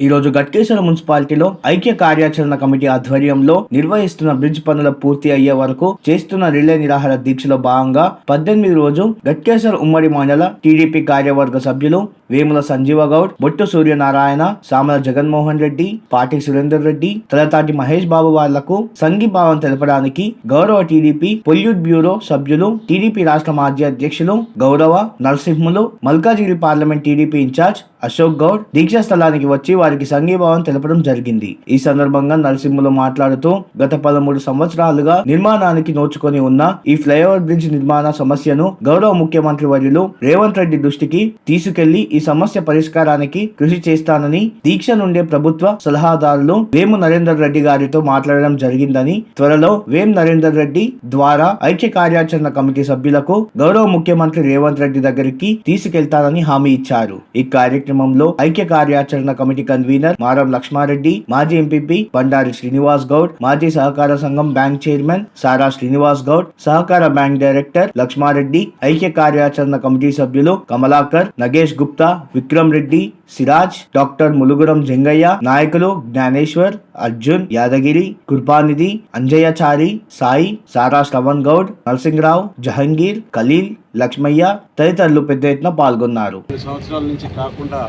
ఈ రోజు గట్కేశ్వర మున్సిపాలిటీలో ఐక్య కార్యాచరణ కమిటీ ఆధ్వర్యంలో నిర్వహిస్తున్న బ్రిడ్జ్ పనుల పూర్తి అయ్యే వరకు చేస్తున్న రిలే నిరాహార దీక్షలో భాగంగా పద్దెనిమిది రోజు గట్కేశ్వర ఉమ్మడి మండల టీడీపీ కార్యవర్గ సభ్యులు వేముల సంజీవ గౌడ్ బొట్టు సూర్యనారాయణ సామల జగన్మోహన్ రెడ్డి పాటి సురేందర్ రెడ్డి తలతాటి మహేష్ బాబు వాళ్ళకు సంఘీభావం తెలపడానికి గౌరవ టీడీపీ పొల్యూట్ బ్యూరో సభ్యులు టీడీపీ రాష్ట్ర మాజీ అధ్యక్షులు గౌరవ Narasimhulu Malkajgiri parliament TDP incharge Ashok Goud దీక్షా స్థలానికి వచ్చి వారికి సంఘీభావం తెలపడం జరిగింది. ఈ సందర్భంగా నరసింహులు మాట్లాడుతూ గత పదమూడు సంవత్సరాలుగా నిర్మాణానికి నోచుకొని ఉన్న ఈ ఫ్లైఓవర్ బ్రిడ్జ్ నిర్మాణ సమస్యను గౌరవ ముఖ్యమంత్రి వర్యులు రేవంత్ రెడ్డి దృష్టికి తీసుకెళ్ళి ఈ సమస్య పరిష్కారానికి కృషి చేస్తానని దీక్ష నుండే ప్రభుత్వ సలహాదారులు వేము నరేందర్ రెడ్డి గారితో మాట్లాడడం జరిగిందని త్వరలో వేం నరేందర్ రెడ్డి ద్వారా ఐక్య కార్యాచరణ కమిటీ సభ్యులకు గౌరవ ముఖ్యమంత్రి రేవంత్ రెడ్డి దగ్గరికి తీసుకెళ్తానని హామీ ఇచ్చారు. ఈ కార్యక్రమం కార్యక్రమంలో ఐక్య కార్యాచరణ కమిటీ కన్వీనర్ మారం లక్ష్మారెడ్డి మాజీ ఎంపీపీ బండారి శ్రీనివాస్ గౌడ్ మాజీ సహకార సంఘం బ్యాంక్ చైర్మన్ సారా శ్రీనివాస్ గౌడ్ సహకార బ్యాంక్ డైరెక్టర్ లక్ష్మారెడ్డి ఐక్య కార్యాచరణ కమిటీ సభ్యులు కమలాకర్ నగేష్ గుప్తా విక్రమ్ రెడ్డి సిరాజ్ డాక్టర్ ములుగురం జంగయ్య నాయకులు జ్ఞానేశ్వర్ అర్జున్ యాదగిరి కృపానిధి అంజయ్యచారి సాయి సారా శ్రవణ్ గౌడ్ నరసింహరావు జహంగీర్ ఖలీల్ లక్ష్మయ్య తదితరులు పెద్ద ఎత్తున పాల్గొన్నారు. సంవత్సరాల నుంచి కాకుండా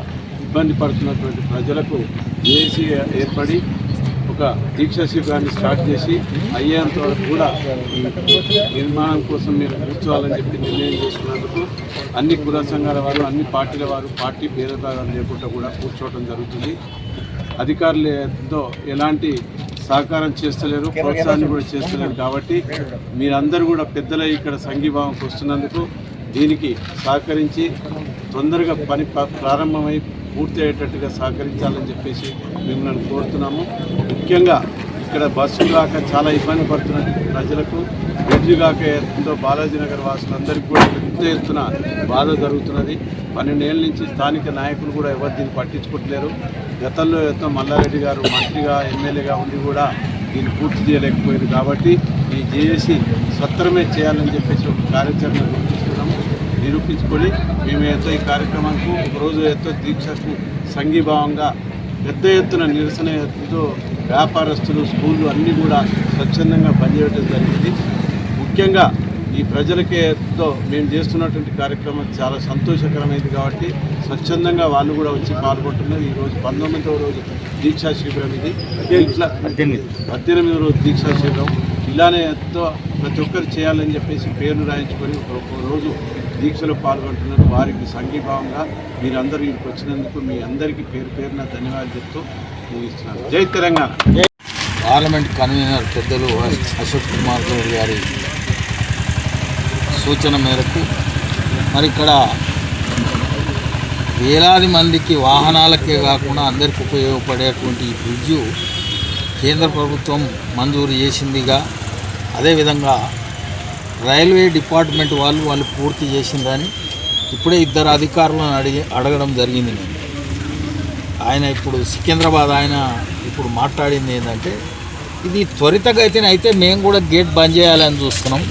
ఇబ్బంది పడుతున్నటువంటి ప్రజలకు ఏసీ ఏర్పడి ఒక దీక్షా శిబిరాన్ని స్టార్ట్ చేసి అయ్యేంత వరకు కూడా నిర్మాణం కోసం మీరు కూర్చోవాలని చెప్పి నిర్ణయం చేసుకున్నందుకు అన్ని కుల సంఘాల వారు అన్ని పార్టీల వారు పార్టీ భేదభావాలు లేకుండా కూడా కూర్చోవడం జరుగుతుంది. అధికారులతో ఎలాంటి సహకారం చేస్తలేరు ప్రోత్సాహాన్ని కూడా చేస్తలేరు కాబట్టి మీరందరూ కూడా పెద్దల ఇక్కడ సంఘీభావంకి వస్తున్నందుకు దీనికి సహకరించి తొందరగా పని ప్రారంభమై పూర్తి అయ్యేటట్టుగా సహకరించాలని చెప్పేసి మిమ్మల్ని కోరుతున్నాము. ముఖ్యంగా ఇక్కడ బస్సులు రాక చాలా ఇబ్బంది పడుతున్న ప్రజలకు బ్రిడ్జి కాక ఎంతో బాలాజీ నగర్ వాసులందరికీ కూడా పెద్ద ఎత్తున బాధ జరుగుతున్నది. పన్నెండేళ్ళ నుంచి స్థానిక నాయకులు కూడా ఎవరు దీన్ని పట్టించుకోవట్లేరు. గతంలో ఎంతో మల్లారెడ్డి గారు మంత్రిగా ఎమ్మెల్యేగా ఉండి కూడా దీన్ని పూర్తి చేయలేకపోయారు కాబట్టి ఈ జేఏసీ స్వత్రమే చేయాలని చెప్పేసి ఒక కార్యాచరణ రూపొందిస్తున్నాము. నిరూపించుకొని మేము ఎంతో ఈ కార్యక్రమానికి ఒకరోజు ఎంతో దీక్షకు సంఘీభావంగా పెద్ద ఎత్తున నిరసన వ్యాపారస్తులు స్కూళ్ళు అన్నీ కూడా స్వచ్ఛందంగా పనిచేయడం జరిగింది. ముఖ్యంగా ఈ ప్రజలకే మేము చేస్తున్నటువంటి కార్యక్రమం చాలా సంతోషకరమైంది కాబట్టి స్వచ్ఛందంగా వాళ్ళు కూడా వచ్చి పాల్గొంటున్నారు. ఈరోజు పంతొమ్మిదవ రోజు దీక్షా శిబిరం ఇది. ఇట్లా పద్దెనిమిది పద్దెనిమిది రోజు దీక్షా శిబిరం. ఇలానే ఎంతో ప్రతి ఒక్కరు చేయాలని చెప్పేసి పేర్లు రాయించుకొని ఒక రోజు దీక్షలో పాల్గొంటున్నారు. వారికి సంఘీభావంగా మీరందరూ ఇక్కడికి వచ్చినందుకు మీ అందరికీ పేరు పేరున ధన్యవాదాలు చెప్తూ ముగిస్తున్నాను. జై తెలంగాణ. పార్లమెంట్ కన్వీనర్ పెద్దలు అశోక్ కుమార్ గౌడ్ గారి సూచన మేరకు మరి ఇక్కడ వేలాది మందికి వాహనాలకే కాకుండా అందరికి ఉపయోగపడేటువంటి ఈ బ్రిడ్జు కేంద్ర ప్రభుత్వం మంజూరు చేసిందిగా. అదేవిధంగా రైల్వే డిపార్ట్మెంట్ వాళ్ళు వాళ్ళు పూర్తి చేసిందని ఇప్పుడే ఇద్దరు అధికారులను అడిగి అడగడం జరిగింది నేను. ఆయన ఇప్పుడు సికింద్రాబాద్ ఆయన ఇప్పుడు మాట్లాడింది ఏంటంటే ఇది త్వరితగతిన అయితే మేము కూడా గేట్ బంద్ చేయాలని చూస్తున్నాం.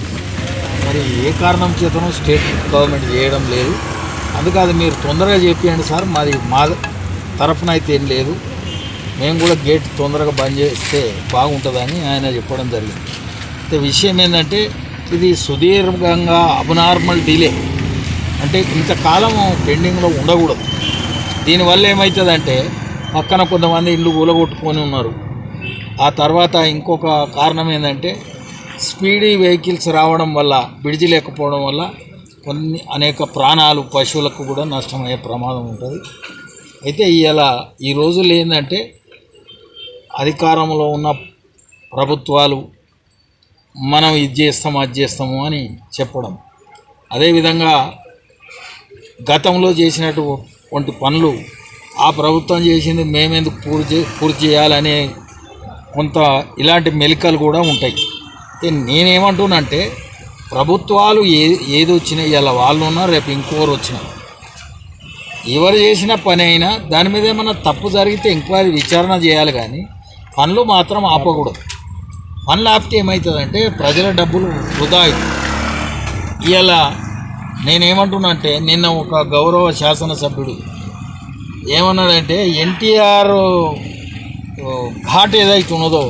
మరి ఏ కారణం చేతనో స్టేట్ గవర్నమెంట్ చేయడం లేదు. అందుకు అది మీరు తొందరగా చెప్పేయండి సార్. మాది మా తరఫున అయితే ఏం లేదు. మేము కూడా గేట్ తొందరగా బంద్ చేస్తే బాగుంటుందని ఆయన చెప్పడం జరిగింది. అయితే విషయం ఏంటంటే ఇది సుదీర్ఘంగా అబ్నార్మల్ డిలే. అంటే ఇంతకాలం పెండింగ్లో ఉండకూడదు. దీనివల్ల ఏమవుతుందంటే పక్కన కొంతమంది ఇల్లు కూలగొట్టుకొని ఉన్నారు. ఆ తర్వాత ఇంకొక కారణం ఏంటంటే స్పీడీ వెహికల్స్ రావడం వల్ల బ్రిడ్జి లేకపోవడం వల్ల కొన్ని అనేక ప్రాణాలు పశువులకు కూడా నష్టమయ్యే ప్రమాదం ఉంటుంది. అయితే ఇలా ఈ రోజుల్లో ఏంటంటే అధికారంలో ఉన్న ప్రభుత్వాలు మనం ఇది చేస్తాము అది చేస్తాము అని చెప్పడం. అదేవిధంగా గతంలో చేసినటువంటి పనులు ఆ ప్రభుత్వం చేసింది మేమెందుకు పూర్తి చే పూర్తి చేయాలనే కొంత ఇలాంటి మెలికలు కూడా ఉంటాయి. అయితే నేనేమంటున్నానంటే ప్రభుత్వాలు ఏ ఏది వచ్చినా ఇలా వాళ్ళు ఉన్నా రేపు ఇంకోరు వచ్చినా. ఎవరు చేసిన పని అయినా దాని మీద ఏమైనా తప్పు జరిగితే ఎంక్వైరీ విచారణ చేయాలి కానీ పనులు మాత్రం ఆపకూడదు. పనులు ఆపితే ఏమవుతుందంటే ప్రజల డబ్బులు వృధా అవుతుంది ఇలా నేనేమంటున్నా అంటే నిన్న ఒక గౌరవ శాసనసభ్యుడు ఏమన్నాడంటే ఎన్టీఆర్ ఘాట్ ఏదైతే ఉన్నదో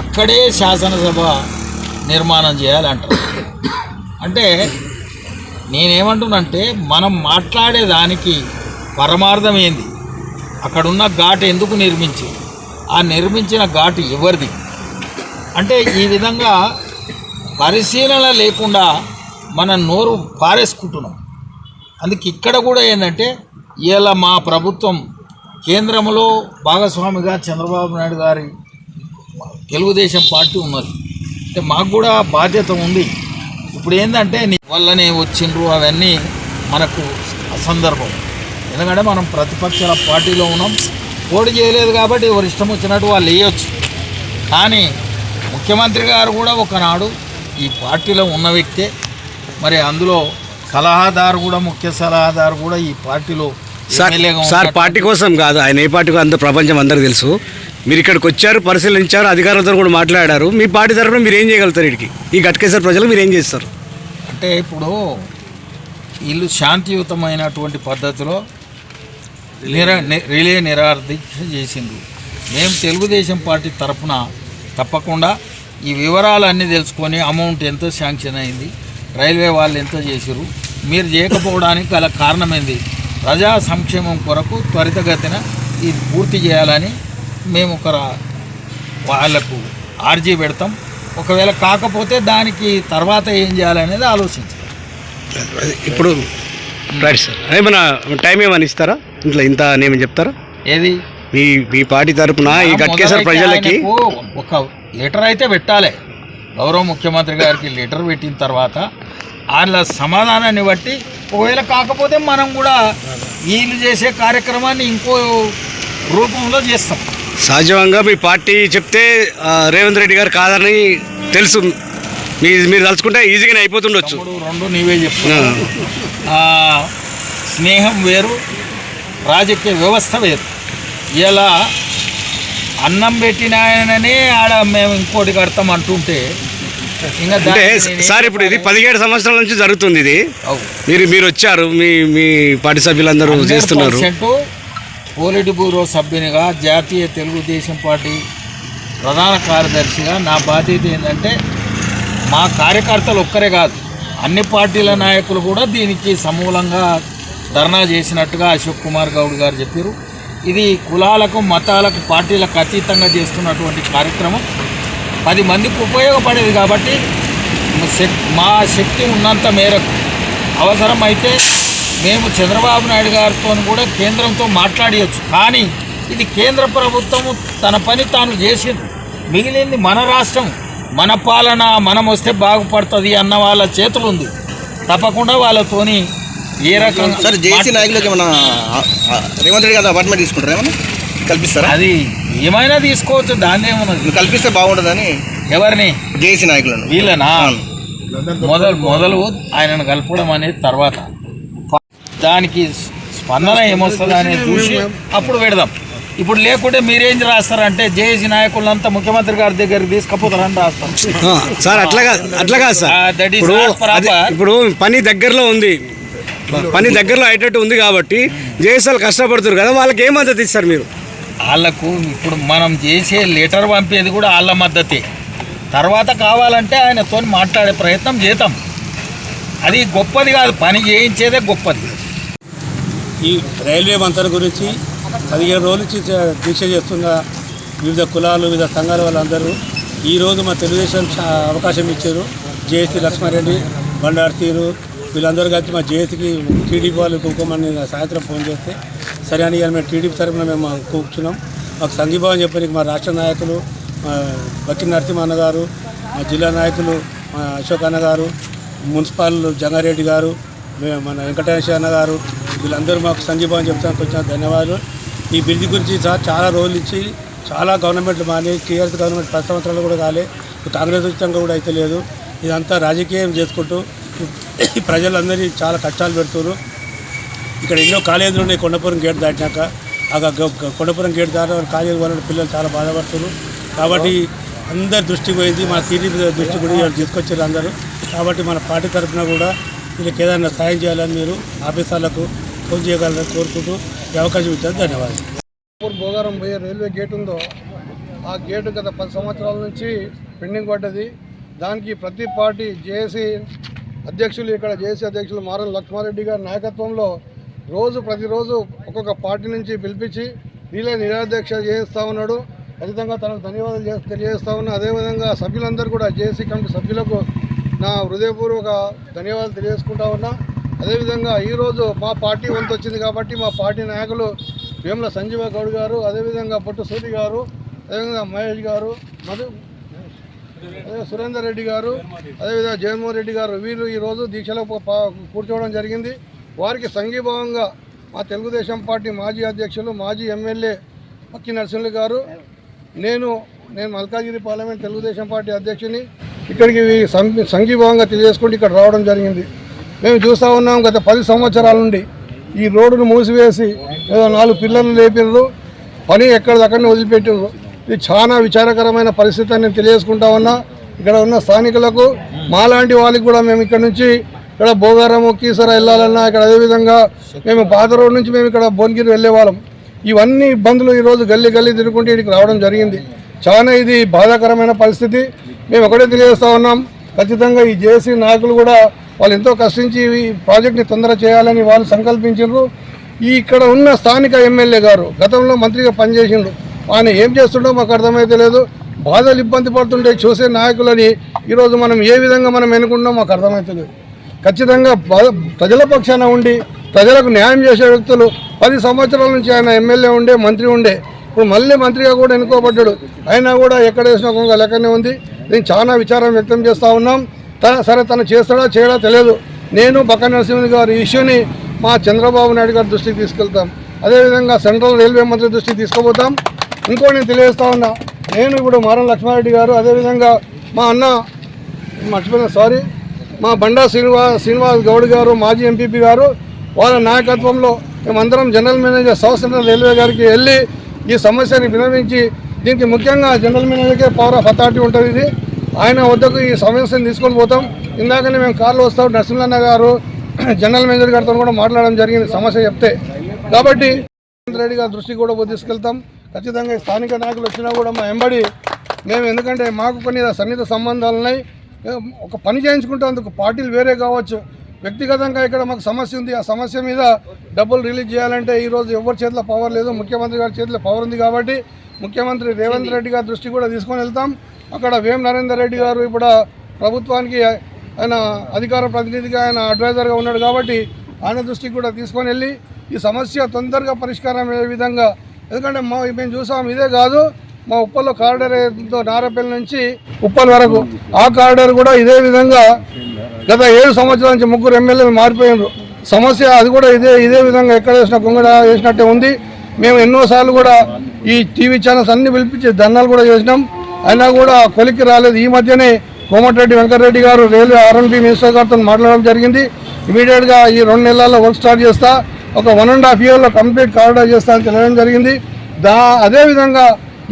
అక్కడే శాసనసభ నిర్మాణం చేయాలంటారు. అంటే నేనేమంటున్నంటే మనం మాట్లాడేదానికి పరమార్థం ఏంది? అక్కడున్న ఘాట్ ఎందుకు నిర్మించి ఆ నిర్మించిన ఘాట్ ఎవరిది? అంటే ఈ విధంగా పరిశీలన లేకుండా మన నోరు పారేసుకుంటున్నాం. అందుకే ఇక్కడ కూడా ఏంటంటే ఇలా మా ప్రభుత్వం కేంద్రంలో భాగస్వామిగా చంద్రబాబు నాయుడు గారి తెలుగుదేశం పార్టీ ఉన్నది. అంటే మాకు కూడా బాధ్యత ఉంది. ఇప్పుడు ఏంటంటే నీ వల్లనే వచ్చిండ్రు అవన్నీ మనకు అసందర్భం ఎందుకంటే మనం ప్రతిపక్షాల పార్టీలో ఉన్నాం. పోటీ చేయలేదు కాబట్టి ఎవరు ఇష్టం వచ్చినట్టు వాళ్ళు వేయొచ్చు. కానీ ముఖ్యమంత్రి గారు కూడా ఒకనాడు ఈ పార్టీలో ఉన్న వ్యక్తే. మరి అందులో సలహాదారు కూడా ముఖ్య సలహాదారు కూడా ఈ పార్టీలో సార్ పార్టీ కోసం కాదు ఆయన ఏ పార్టీ అంత ప్రపంచం అందరికీ తెలుసు. మీరు ఇక్కడికి వచ్చారు పరిశీలించారు అధికారులతో కూడా మాట్లాడారు. మీ పార్టీ తరఫున మీరు ఏం చేయగలుగుతారు ఇక్కడికి ఈ గట్కేశ్వర ప్రజలు మీరు ఏం చేస్తారు? అంటే ఇప్పుడు వీళ్ళు శాంతియుతమైనటువంటి పద్ధతిలో నిర రిలే నిరాదీక్ష చేసిండ్రు. మేము తెలుగుదేశం పార్టీ తరఫున తప్పకుండా ఈ వివరాలన్నీ తెలుసుకొని అమౌంట్ ఎంతో శాంక్షన్ అయింది రైల్వే వాళ్ళు ఎంతో చేసిరు మీరు చేయకపోవడానికి గల కారణం ఏంది? ప్రజా సంక్షేమం కొరకు త్వరితగతిన ఇది పూర్తి చేయాలని మేము ఒక వాళ్ళకు ఆర్జీ పెడతాం. ఒకవేళ కాకపోతే దానికి తర్వాత ఏం చేయాలనేది ఆలోచించాలి. ఇప్పుడు రైట్ సార్. టైం ఏమైనా ఇస్తారా? ఇంట్లో ఇంత నేను చెప్తారా? ఏది? మీ మీ పార్టీ తరఫున ఈ మొదలైతే ప్రజలకి ఒక లెటర్ అయితే పెట్టాలి. గౌరవ ముఖ్యమంత్రి గారికి లెటర్ పెట్టిన తర్వాత వాళ్ళ సమాధానాన్ని బట్టి ఒకవేళ కాకపోతే మనం కూడా వీళ్ళు చేసే కార్యక్రమాన్ని ఇంకో రూపంలో చేస్తాం. సహజంగా మీ పార్టీ చెప్తే రేవంత్ రెడ్డి గారు కాదని తెలుసు. మీ మీరు తలుచుకుంటే ఈజీగానే అయిపోతుండొచ్చు. రెండు నీవే ఆ, స్నేహం వేరు రాజకీయ వ్యవస్థ వేరు. ఇలా అన్నం పెట్టిన ఆయననే ఆడ మేము ఇంకోటి కడతాం అంటుంటే అంటే సార్ ఇప్పుడు ఇది? పదిహేడు సంవత్సరాల నుంచి జరుగుతుంది ఇది. మీరు మీరు వచ్చారు మీ మీ పార్టీ సభ్యులందరూ చేస్తున్నారు. 100% పోలిట్ బ్యూరో సభ్యునిగా జాతీయ తెలుగుదేశం పార్టీ ప్రధాన కార్యదర్శిగా నా బాధ్యత ఏంటంటే మా కార్యకర్తలు ఒక్కరే కాదు అన్ని పార్టీల నాయకులు కూడా దీనికి సమూలంగా ధర్నా చేసినట్టుగా అశోక్ కుమార్ గౌడ్ గారు చెప్పారు. ఇది కులాలకు మతాలకు పార్టీలకు అతీతంగా చేస్తున్నటువంటి కార్యక్రమం. పది మందికి ఉపయోగపడేది కాబట్టి మా శక్తి ఉన్నంత మేరకు అవసరమైతే మేము చంద్రబాబు నాయుడు గారితో కూడా కేంద్రంతో మాట్లాడవచ్చు కానీ ఇది కేంద్ర ప్రభుత్వం తన పని తాను చేసింది. మిగిలింది మన రాష్ట్రం. మన పాలన మనం వస్తే బాగుపడుతుంది అన్న వాళ్ళ చేతులు ఉంది తప్పకుండా వాళ్ళతోని ఏ రకంగా సార్ జేసీ నాయకులకి ఏమన్నా ఆ, రేవంత్ రెడ్డి గారు అపార్ట్మెంట్ తీసుకుంటారా ఏమన్నా? కల్పిస్తారా? అది ఏమైనా తీసుకోవచ్చు దాన్ని ఏమున్నది నువ్వు కల్పిస్తే బాగుంటుందని ఎవరిని? జేసీ నాయకులను. వీళ్ళనా? మొదలు మొదలు ఆయనను కలపడం అనేది తర్వాత. దానికి స్పందన ఏమొస్తుంది అనేది చూసి అప్పుడు పెడదాం. ఇప్పుడు లేకుంటే మీరేం రాస్తారంటే జేఏసీ నాయకులంతా ముఖ్యమంత్రి గారి దగ్గరికి తీసుకుపోతారని రాస్తాం. సార్ అట్లా కాదు అట్లా కాదు సార్. Is ఇప్పుడు పని దగ్గరలో ఉంది. పని దగ్గరలో అయ్యేటట్టు ఉంది కాబట్టి జేఎస్ఎల్ కష్టపడుతారు కదా వాళ్ళకి ఏం మద్దతు ఇస్తారు మీరు? వాళ్ళకు ఇప్పుడు మనం చేసే లెటర్ పంపేది కూడా వాళ్ళ మద్దతే. తర్వాత కావాలంటే ఆయనతో మాట్లాడే ప్రయత్నం చేద్దాం. అది గొప్పది కాదు పని చేయించేదే గొప్పది. ఈ రైల్వే మంతర్ గురించి పదిహేను రోజుల నుంచి దీక్ష చేస్తున్న వివిధ కులాలు వివిధ సంఘాల వాళ్ళందరూ ఈరోజు మా తెలుగుదేశం చా- అవకాశం ఇచ్చారు. జేఏసీ లక్ష్మారెడ్డి బండారు తీరు వీళ్ళందరూ కలిసి మా జేఏసీకి టీడీపీ వాళ్ళు కూకోమని సాయంత్రం ఫోన్ చేస్తే సరే అని మేము టీడీపీ తరఫున మేము కూర్చున్నాం. మాకు సంఘీభావం చెప్పడానికి మా రాష్ట్ర నాయకులు మా బక్కి నరసింహన్న గారు మా జిల్లా నాయకులు మా అశోక్ అన్న గారు మున్సిపల్ జంగారెడ్డి గారు మన వెంకటేశ్వర అన్న గారు వీళ్ళందరూ మాకు సంఘీభావం చెప్తానికి వచ్చిన ధన్యవాదాలు. ఈ బిల్లు గురించి సార్ చాలా రోజులు ఇచ్చి చాలా గవర్నమెంట్లు మానే టీఆర్ఎస్ గవర్నమెంట్ పది సంవత్సరాలు కూడా కాలే. కాంగ్రెస్ ఉచితంగా కూడా అయితే లేదు. ఇదంతా రాజకీయం చేసుకుంటూ ప్రజలందరినీ చాలా కష్టాలు పెడుతున్నారు ఇక్కడ ఎన్నో కాలేజీలు ఉన్నాయి కొండపురం గేట్ దాటినాక. ఆ కొండపురం గేట్ దాటిన కాలేజీ వాళ్ళ పిల్లలు చాలా బాధపడుతున్నారు కాబట్టి అందరి దృష్టి పోయింది. మన టీడీపీ దృష్టి కూడా తీసుకొచ్చారు అందరూ. కాబట్టి మన పార్టీ తరఫున కూడా వీళ్ళకి ఏదైనా సాయం చేయాలని మీరు ఆఫీసర్లకు పూజ చేయగలరని కోరుకుంటూ ఈ అవకాశం ఇచ్చారు ధన్యవాదాలు. భోగారం పోయే రైల్వే గేట్ ఉందో ఆ గేటు గత పది సంవత్సరాల నుంచి పెండింగ్ పడ్డది. దానికి ప్రతి పార్టీ జేఏసీ అధ్యక్షులు ఇక్కడ జేఏసీ అధ్యక్షులు మారం లక్ష్మారెడ్డి గారి నాయకత్వంలో రోజు ప్రతిరోజు ఒక్కొక్క పార్టీ నుంచి పిలిపించి వీళ్ళ నిరాధ్యక్ష చేయిస్తూ ఉన్నాడు. ఖచ్చితంగా తనకు ధన్యవాదాలు చేసి తెలియజేస్తా ఉన్నా. అదేవిధంగా సభ్యులందరూ కూడా జేఏసీ కమిటీ సభ్యులకు నా హృదయపూర్వక ధన్యవాదాలు తెలియజేసుకుంటా ఉన్నా. అదేవిధంగా ఈరోజు మా పార్టీ వంతు వచ్చింది కాబట్టి మా పార్టీ నాయకులు వేముల సంజీవ గౌడ్ గారు అదేవిధంగా పొట్టు సూరి గారు అదేవిధంగా మహేష్ గారు మధు అదే సురేందర్ రెడ్డి గారు అదేవిధంగా జగన్మోహన్ రెడ్డి గారు వీళ్ళు ఈరోజు దీక్షలో కూర్చోవడం జరిగింది. వారికి సంఘీభావంగా మా తెలుగుదేశం పార్టీ మాజీ అధ్యక్షులు మాజీ ఎమ్మెల్యే పక్కి నరసింహులు గారు నేను నేను మల్కాజిగిరి పార్లమెంట్ తెలుగుదేశం పార్టీ అధ్యక్షుని. ఇక్కడికి సం- సంఘీభావంగా తెలియజేసుకుంటూ ఇక్కడ రావడం జరిగింది. మేము చూస్తూ ఉన్నాం గత పది సంవత్సరాల నుండి. ఈ రోడ్డును మూసివేసి నాలుగు పిల్లలు లేపినారు పని ఎక్కడిదక్కడనే వదిలిపెట్టినారు ఇది చాలా విచారకరమైన పరిస్థితి అని నేను తెలియజేసుకుంటా ఉన్నా. ఇక్కడ ఉన్న స్థానికులకు మాలాంటి వాళ్ళకి కూడా మేము ఇక్కడ నుంచి ఇక్కడ భోగారము కీసర వెళ్ళాలన్నా ఇక్కడ అదేవిధంగా మేము పాత రోడ్ నుంచి మేము ఇక్కడ భువనగిరి వెళ్ళేవాళ్ళం. ఇవన్నీ ఇబ్బందులు ఈరోజు గల్లీ గల్లీ తిరుగుకుంటే ఇక్కడికి రావడం జరిగింది. చాలా ఇది బాధాకరమైన పరిస్థితి. మేము ఒకటే తెలియజేస్తూ ఉన్నాం. ఖచ్చితంగా ఈ జేసీ నాయకులు కూడా వాళ్ళు ఎంతో కష్టించి ఈ ప్రాజెక్ట్ని తొందర చేయాలని వాళ్ళు సంకల్పించారు ఈ ఇక్కడ ఉన్న స్థానిక ఎమ్మెల్యే గారు గతంలో మంత్రిగా పనిచేసిండ్రు. ఆయన ఏం చేస్తుండో మాకు అర్థమైతే లేదు. బాధలు ఇబ్బంది పడుతుంటే చూసే నాయకులని ఈరోజు మనం ఏ విధంగా మనం ఎన్నుకుంటున్నాం మాకు అర్థమైతే లేదు. ఖచ్చితంగా ప్రజల పక్షాన ఉండి ప్రజలకు న్యాయం చేసే వ్యక్తులు పది సంవత్సరాల నుంచి ఆయన ఎమ్మెల్యే ఉండే మంత్రి ఉండే. ఇప్పుడు మళ్ళీ మంత్రిగా కూడా ఎన్నుకోబడ్డాడు. అయినా కూడా ఎక్కడ వేసిన కొంగ లెక్కనే ఉంది. నేను చాలా విచారం వ్యక్తం చేస్తూ ఉన్నాం. సరే తను చేస్తాడా చేయడా తెలియదు. నేను బక్క నరసింహన్ గారు ఇష్యూని మా చంద్రబాబు నాయుడు గారి దృష్టికి తీసుకెళ్తాం. అదేవిధంగా సెంట్రల్ రైల్వే మంత్రి దృష్టికి తీసుకుపోతాం. ఇంకో నేను తెలియజేస్తా ఉన్నా నేను ఇప్పుడు మారం లక్ష్మారెడ్డి గారు అదేవిధంగా మా అన్న మర్చిపోయిన సారీ మా బండా శ్రీనివాస్ శ్రీనివాస్ గౌడ్ గారు మాజీ ఎంపీపీ గారు వాళ్ళ నాయకత్వంలో మేమందరం general manager south central railway గారికి వెళ్ళి ఈ సమస్యని వినవించి దీనికి ముఖ్యంగా జనరల్ మేనేజర్కే పవర్ ఆఫ్ అథారిటీ ఉంటుంది ఇది. ఆయన వద్దకు ఈ సమస్యను తీసుకొని పోతాం. ఇందాకనే మేము కార్లో వస్తాం. నరసింహన్న గారు జనరల్ మేనేజర్ గారితో కూడా మాట్లాడడం జరిగింది. సమస్య చెప్తే. కాబట్టి రెడ్డి గారి దృష్టికి కూడా తీసుకెళ్తాం. ఖచ్చితంగా స్థానిక నాయకులు వచ్చినా కూడా మా ఎంబడి మేము ఎందుకంటే మాకు కొన్ని సన్నిహిత సంబంధాలు ఉన్నాయి. ఒక పని చేయించుకుంటేందుకు పార్టీలు వేరే కావచ్చు. వ్యక్తిగతంగా ఇక్కడ మాకు సమస్య ఉంది. ఆ సమస్య మీద డబ్బులు రిలీజ్ చేయాలంటే ఈరోజు ఎవరి చేతిలో పవర్ లేదు ముఖ్యమంత్రి గారి చేతిలో పవర్ ఉంది కాబట్టి ముఖ్యమంత్రి రేవంత్ రెడ్డి గారి దృష్టి కూడా తీసుకొని వెళ్తాం. అక్కడ వేం నరేందర్ రెడ్డి గారు ఇప్పుడు ప్రభుత్వానికి ఆయన అధికార ప్రతినిధిగా ఆయన అడ్వైజర్గా ఉన్నాడు కాబట్టి ఆయన దృష్టికి కూడా తీసుకొని వెళ్ళి ఈ సమస్య తొందరగా పరిష్కారం అయ్యే విధంగా ఎందుకంటే మా మేము చూసాం ఇదే కాదు మా ఉప్పల్లో కారిడర్ ఏదో నారపల్లి నుంచి ఉప్పల్ వరకు. ఆ కారిడర్ కూడా ఇదే విధంగా గత ఏడు సంవత్సరాల నుంచి ముగ్గురు ఎమ్మెల్యేలు మారిపోయినారు. సమస్య అది కూడా ఇదే ఇదే విధంగా ఎక్కడ వేసిన గుంగడ వేసినట్టే ఉంది. మేము ఎన్నోసార్లు కూడా ఈ టీవీ ఛానల్స్ అన్ని పిలిపించి ధర్నాలు కూడా చేసినాం. అయినా కూడా కొలిక్కి రాలేదు. ఈ మధ్యనే కోమటిరెడ్డి వెంకటరెడ్డి గారు రైల్వే ఆర్ఎన్బి మినిస్టర్ గారితో మాట్లాడడం జరిగింది. ఇమీడియట్గా ఈ రెండు నెలల్లో వర్క్ స్టార్ట్ చేస్తా ఒక వన్ అండ్ హాఫ్ ఇయర్లో కంప్లీట్ కారిడార్ చేస్తా అని తెలియడం జరిగింది. దా అదేవిధంగా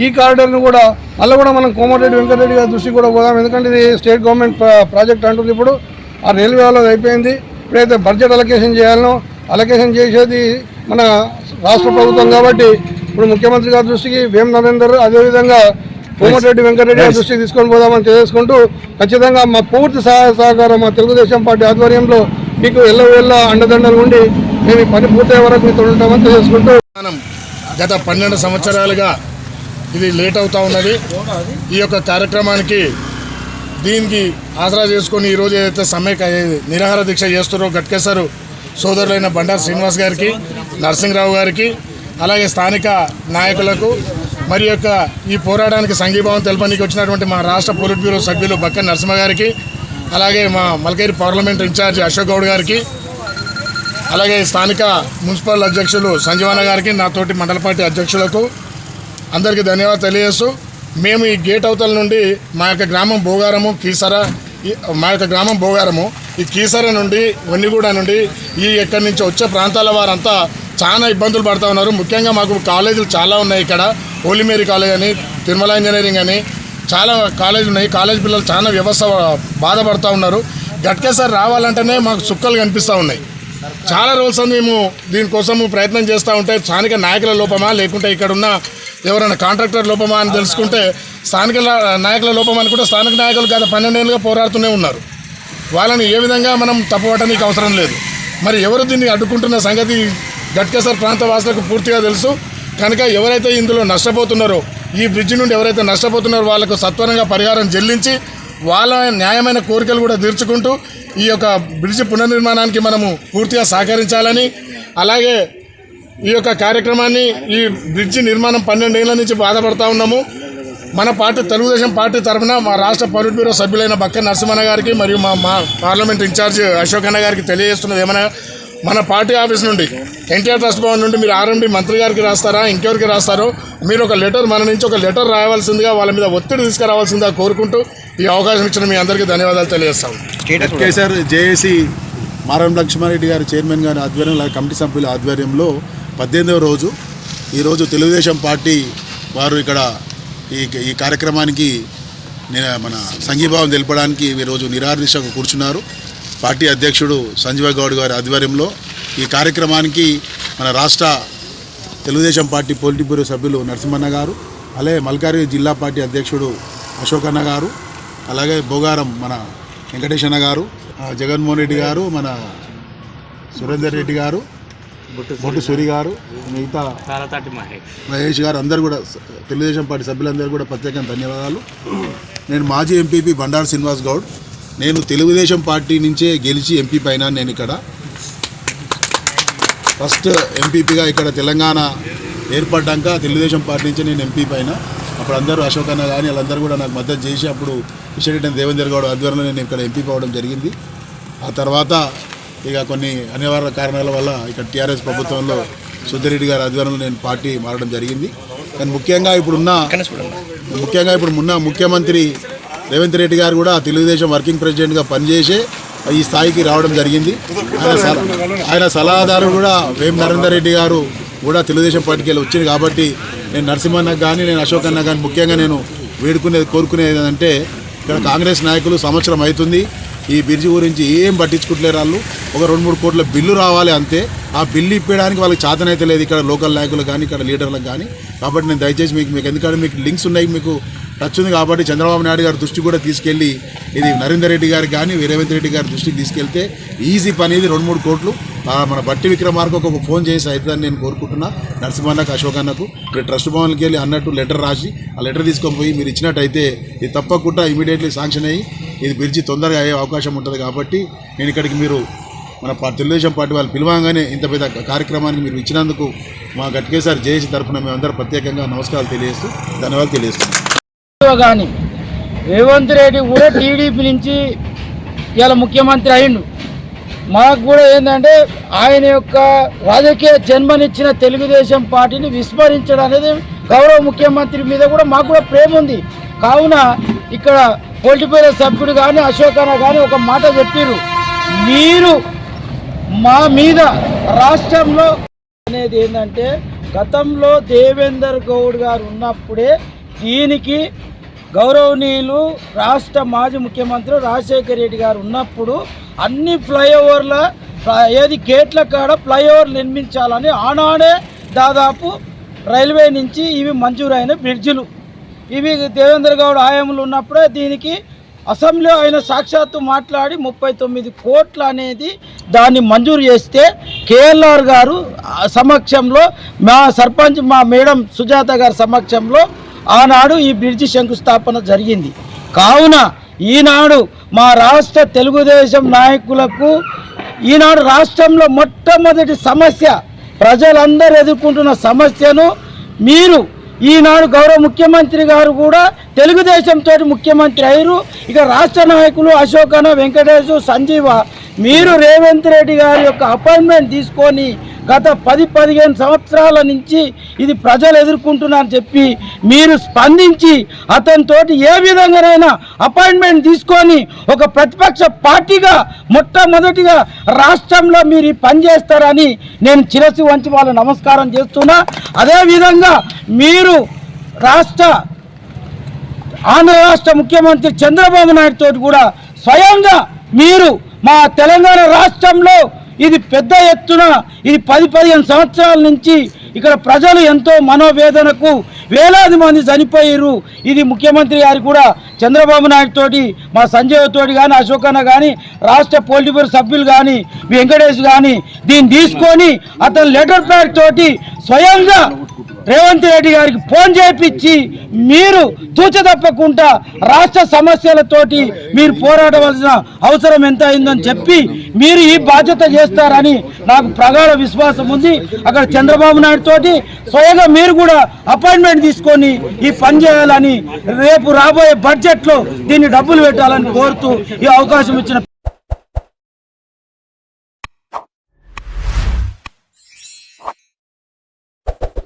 ఈ కారిడార్ను కూడా మళ్ళీ కూడా మనం కోమటిరెడ్డి వెంకటరెడ్డి గారి దృష్టి కూడా పోదాం. ఎందుకంటే ఇది స్టేట్ గవర్నమెంట్ ప్రాజెక్ట్ అంటుంది ఇప్పుడు. ఆ రైల్వే వాళ్ళది అయిపోయింది. ఇప్పుడైతే బడ్జెట్ అలొకేషన్ చేయాలనో. అలొకేషన్ చేసేది మన రాష్ట్ర ప్రభుత్వం కాబట్టి ఇప్పుడు ముఖ్యమంత్రి గారి దృష్టికి వేం నరేందర్ అదేవిధంగా కోమటిరెడ్డి వెంకటరెడ్డి గారి దృష్టికి తీసుకొని పోదామని తెలియజేసుకుంటూ ఖచ్చితంగా మా పూర్తి సహాయ సహకారం మా తెలుగుదేశం పార్టీ ఆధ్వర్యంలో మీకు ఎల్లవేళ్ళ అండదండలు ఉండి మేము పని పూర్తయ్యే వరకు మీతో ఉంటామని తెలియజేసుకుంటూ మనం గత పన్నెండు సంవత్సరాలుగా ఇది లేట్ అవుతా ఉన్నది. ఈ యొక్క కార్యక్రమానికి దీనికి ఆసరా చేసుకొని ఈరోజు ఏదైతే సమ్మె నిరాహార దీక్ష చేస్తారో గట్కేశ్వరు సోదరులైన బండారు శ్రీనివాస్ గారికి నరసింహరావు గారికి అలాగే స్థానిక నాయకులకు మరి యొక్క ఈ పోరాటానికి సంఘీభావం తెలపడానికి వచ్చినటువంటి మా రాష్ట్ర పోలిట్ బ్యూరో సభ్యులు బక్క నరసింహ గారికి అలాగే మా మల్కేరి పార్లమెంట్ ఇన్ఛార్జి అశోక్ గౌడ్ గారికి అలాగే స్థానిక మున్సిపల్ అధ్యక్షులు సంజీవన గారికి నాతోటి మండల పార్టీ అధ్యక్షులకు అందరికీ ధన్యవాదాలు తెలియజేస్తూ మేము ఈ గేట్ అవతల నుండి మా యొక్క గ్రామం భోగారము కీసర ఈ- మా యొక్క గ్రామం భోగారము ఈ కీసర నుండి వన్నిగూడ నుండి ఈ ఎక్కడి నుంచి వచ్చే ప్రాంతాల వారంతా చాలా ఇబ్బందులు పడుతూ ఉన్నారు. ముఖ్యంగా మాకు కాలేజీలు చాలా ఉన్నాయి ఇక్కడ. ఓలిమేరి కాలేజ్ అని తిరుమల ఇంజనీరింగ్ అని చాలా కాలేజీలు ఉన్నాయి. కాలేజ్ పిల్లలు చాలా వ్యవస్థ బాధపడుతూ ఉన్నారు. గట్కేసారి రావాలంటేనే మాకు చుక్కలు కనిపిస్తూ ఉన్నాయి. చాలా రోజులు మేము దీనికోసము ప్రయత్నం చేస్తూ ఉంటే స్థానిక నాయకుల లోపమా లేకుంటే ఇక్కడ ఉన్న ఎవరైనా కాంట్రాక్టర్ లోపమా అని తెలుసుకుంటే స్థానిక నాయకుల లోపం అనుకుంటే స్థానిక నాయకులు గత పన్నెండేళ్ళుగా పోరాడుతూనే ఉన్నారు. వాళ్ళని ఏ విధంగా మనం తప్పవటానికి అవసరం లేదు. మరి ఎవరు దీన్ని అడ్డుకుంటున్న సంగతి గట్కేసర్ ప్రాంత వాసులకు పూర్తిగా తెలుసు. కనుక ఎవరైతే ఇందులో నష్టపోతున్నారో ఈ బ్రిడ్జి నుండి ఎవరైతే నష్టపోతున్నారో వాళ్ళకు సత్వరంగా పరిహారం చెల్లించి వాళ్ళ న్యాయమైన కోరికలు కూడా తీర్చుకుంటూ ఈ యొక్క బ్రిడ్జి పునర్నిర్మాణానికి మనము పూర్తిగా సహకరించాలని అలాగే ఈ యొక్క కార్యక్రమాన్ని ఈ బ్రిడ్జి నిర్మాణం పన్నెండేళ్ళ నుంచి బాధపడతా ఉన్నాము. మన పార్టీ తెలుగుదేశం పార్టీ తరఫున మా రాష్ట్ర పొలిట్ బ్యూరో సభ్యులైన బక్క నరసింహన్న గారికి మరియు మా మా పార్లమెంట్ ఇన్ఛార్జ్ అశోక్ అన్న గారికి తెలియజేస్తున్నది ఏమైనా మన పార్టీ ఆఫీస్ నుండి ఎన్టీఆర్ ట్రస్ట్ భవన్ నుండి మీరు ఆర్ఎండి మంత్రి గారికి రాస్తారా ఇంకెవరికి రాస్తారో మీరు ఒక లెటర్ మన నుంచి ఒక లెటర్ రాయవలసిందిగా వాళ్ళ మీద ఒత్తిడి తీసుకురావాల్సిందిగా కోరుకుంటూ ఈ అవకాశం ఇచ్చిన మీ అందరికీ ధన్యవాదాలు తెలియజేస్తాం. కేసీఆర్ జేఏసీ మారం లక్ష్మారెడ్డి గారి చైర్మన్ గారి ఆధ్వర్యంలో కమిటీ సభ్యుల ఆధ్వర్యంలో పద్దెనిమిదవ రోజు ఈరోజు తెలుగుదేశం పార్టీ వారు ఇక్కడ ఈ ఈ కార్యక్రమానికి మన సంఘీభావం తెలపడానికి ఈరోజు నిరాదీక్షకు కూర్చున్నారు. పార్టీ అధ్యక్షుడు సంజీవ గౌడ్ గారి ఆధ్వర్యంలో ఈ కార్యక్రమానికి మన రాష్ట్ర తెలుగుదేశం పార్టీ పోలిట్ బ్యూరో సభ్యులు నరసింహన్న గారు అలాగే మల్కారి జిల్లా పార్టీ అధ్యక్షుడు అశోక్ అన్న గారు అలాగే బోగారం మన వెంకటేష్ అన్న గారు జగన్మోహన్ రెడ్డి గారు మన సురేందర్ రెడ్డి గారు బొట్టు సూరి గారు. మిగతా మహేష్. గారు అందరు కూడా తెలుగుదేశం పార్టీ సభ్యులందరూ కూడా ప్రత్యేకంగా ధన్యవాదాలు. నేను మాజీ ఎంపీపీ బండారు శ్రీనివాస్ గౌడ్ నేను తెలుగుదేశం పార్టీ నుంచే గెలిచి ఎంపీ పైన నేను ఇక్కడ. ఫస్ట్ ఎంపీపీగా ఇక్కడ తెలంగాణ ఏర్పడ్డాక తెలుగుదేశం పార్టీ నుంచి నేను ఎంపీ పైన. అప్పుడు అందరూ అశోక్ అన్న కానీ వాళ్ళందరూ కూడా నాకు మద్దతు చేసి అప్పుడు కిషన్ దేవేందర్ గౌడ్ ఆధ్వర్యంలో నేను ఇక్కడ ఎంపీ కావడం జరిగింది. ఆ తర్వాత ఇక కొన్ని అనివార్య కారణాల వల్ల ఇక్కడ టీఆర్ఎస్ ప్రభుత్వంలో సుద్దిరెడ్డి గారి ఆధ్వర్యంలో నేను పార్టీ మారడం జరిగింది. కానీ ముఖ్యంగా ఇప్పుడున్న ముఖ్యంగా ఇప్పుడు ఉన్న ముఖ్యమంత్రి రేవంత్ రెడ్డి గారు కూడా తెలుగుదేశం వర్కింగ్ ప్రెసిడెంట్గా పనిచేసే ఈ స్థాయికి రావడం జరిగింది. ఆయన ఆయన సలహాదారు కూడా వేం నరేందర్ రెడ్డి గారు కూడా తెలుగుదేశం పార్టీకి వెళ్ళి వచ్చింది కాబట్టి నేను నరసింహన్నకు కానీ నేను అశోక్ అన్న కానీ ముఖ్యంగా నేను వేడుకునేది కోరుకునేది ఏంటంటే ఇక్కడ కాంగ్రెస్ నాయకులు సంవత్సరం అవుతుంది. ఈ బ్రిడ్జ్ గురించి ఏం పట్టించుకుంటలేరు వాళ్ళు. ఒక రెండు మూడు కోట్ల బిల్లు రావాలి అంతే. ఆ బిల్లు ఇప్పడానికి వాళ్ళకి చేతనైతే లేదు ఇక్కడ లోకల్ నాయకులు కానీ ఇక్కడ లీడర్లకు కానీ. కాబట్టి నేను దయచేసి మీకు మీకు ఎందుకంటే మీకు లింక్స్ ఉన్నాయి మీకు టచ్ ఉంది కాబట్టి చంద్రబాబు నాయుడు గారి దృష్టి కూడా తీసుకెళ్ళి ఇది నరేందర్ రెడ్డి గారికి కానీ రేవంత్ రెడ్డి గారి దృష్టికి తీసుకెళ్తే ఈజీ పని ఇది రెండు మూడు కోట్లు. మన బట్టి విక్రమార్కు ఒక ఫోన్ చేసి అవుతుందని నేను కోరుకుంటున్నా. నరసింహన్నకు అశోక్ అన్నకు మీరు ట్రస్ట్ భవన్కి వెళ్ళి అన్నట్టు లెటర్ రాసి ఆ లెటర్ తీసుకొని పోయి మీరు ఇచ్చినట్టయితే ఇది తప్పకుండా ఇమీడియట్లీ శాంక్షన్ అయ్యి ఇది బ్రిడ్జి తొందరగా అయ్యే అవకాశం ఉంటుంది కాబట్టి నేను ఇక్కడికి మీరు మన తెలుగుదేశం పార్టీ వాళ్ళు పిలవగానే ఇంత పెద్ద కార్యక్రమానికి మీరు ఇచ్చినందుకు మా గట్కేసారి జేఏసీ తరఫున మేమందరం ప్రత్యేకంగా నమస్కారాలు తెలియజేస్తూ ధన్యవాదాలు తెలియజేస్తున్నాం. కానీ రేవంత్ రెడ్డి కూడా టీడీపీ నుంచి ఇలా ముఖ్యమంత్రి అయిండు. మాకు కూడా ఏంటంటే ఆయన యొక్క రాజకీయ జన్మనిచ్చిన తెలుగుదేశం పార్టీని విస్మరించడం అనేది గౌరవ ముఖ్యమంత్రి మీద కూడా మాకు కూడా ప్రేమ ఉంది. కావున ఇక్కడ పొలిటిపేర సభ్యుడు కానీ అశోక్ అన్న కానీ ఒక మాట చెప్పారు మీరు మా మీద రాష్ట్రంలో అనేది ఏంటంటే గతంలో దేవేందర్ గౌడ్ గారు ఉన్నప్పుడే దీనికి గౌరవనీయులు రాష్ట్ర మాజీ ముఖ్యమంత్రి రాజశేఖర రెడ్డి గారు ఉన్నప్పుడు అన్ని ఫ్లైఓవర్ల ఏది గేట్ల కాడ ఫ్లైఓవర్ నిర్మించాలని ఆనాడే దాదాపు రైల్వే నుంచి ఇవి మంజూరైన బ్రిడ్జిలు. ఇవి దేవేంద్ర గౌడ్ హయాంలో ఉన్నప్పుడే దీనికి అసెంబ్లీలో ఆయన సాక్షాత్తు మాట్లాడి ముప్పై తొమ్మిది కోట్లు అనేది దాన్ని మంజూరు చేస్తే కేఎల్ఆర్ గారు సమక్షంలో మా సర్పంచ్ మా మేడం సుజాత గారి సమక్షంలో ఆనాడు ఈ బ్రిడ్జి శంకుస్థాపన జరిగింది. కావున ఈనాడు మా రాష్ట్ర తెలుగుదేశం నాయకులకు ఈనాడు రాష్ట్రంలో మొట్టమొదటి సమస్య ప్రజలందరూ ఎదుర్కొంటున్న సమస్యను మీరు ఈనాడు గౌరవ ముఖ్యమంత్రి గారు కూడా తెలుగుదేశంతో ముఖ్యమంత్రి అయ్యారు. ఇక రాష్ట్ర నాయకులు అశోకన వెంకటేశు సంజీవ మీరు రేవంత్ రెడ్డి గారి యొక్క అపాయింట్మెంట్ తీసుకొని గత పది పదిహేను సంవత్సరాల నుంచి ఇది ప్రజలు ఎదుర్కొంటున్నారని చెప్పి మీరు స్పందించి అతనితోటి ఏ విధంగానైనా అపాయింట్మెంట్ తీసుకొని ఒక ప్రతిపక్ష పార్టీగా మొట్టమొదటిగా రాష్ట్రంలో మీరు ఈ పని చేస్తారని నేను చిరసి వంచి వాళ్ళ నమస్కారం చేస్తున్నా. అదేవిధంగా మీరు రాష్ట్ర ఆంధ్ర రాష్ట్ర ముఖ్యమంత్రి చంద్రబాబు నాయుడు తోటి కూడా స్వయంగా మీరు మా తెలంగాణ రాష్ట్రంలో ఇది పెద్ద ఎత్తున ఇది పది పదిహేను సంవత్సరాల నుంచి ఇక్కడ ప్రజలు ఎంతో మనోవేదనకు వేలాది మంది చనిపోయారు ఇది ముఖ్యమంత్రి గారు కూడా చంద్రబాబు నాయుడు తోటి మా సంజయ్ తోటి కానీ అశోక్ అన్న కానీ రాష్ట్ర పోలిట్ సభ్యులు కానీ వెంకటేష్ కానీ దీన్ని తీసుకొని అతను లెటర్ ప్యాడ్ తోటి స్వయంగా రేవంత్ రెడ్డి గారికి ఫోన్ చేపించి మీరు తూచదప్పకుండా రాష్ట్ర సమస్యలతోటి మీరు పోరాడవలసిన అవసరం ఎంత అయిందని చెప్పి మీరు ఈ బాధ్యత చేస్తారని నాకు ప్రగాఢ విశ్వాసం ఉంది. అక్కడ చంద్రబాబు నాయుడు తోటి స్వయంగా మీరు కూడా అపాయింట్మెంట్ తీసుకొని ఈ పని చేయాలని రేపు రాబోయే బడ్జెట్లో దీన్ని డబ్బులు పెట్టాలని కోరుతూ ఈ అవకాశం ఇచ్చిన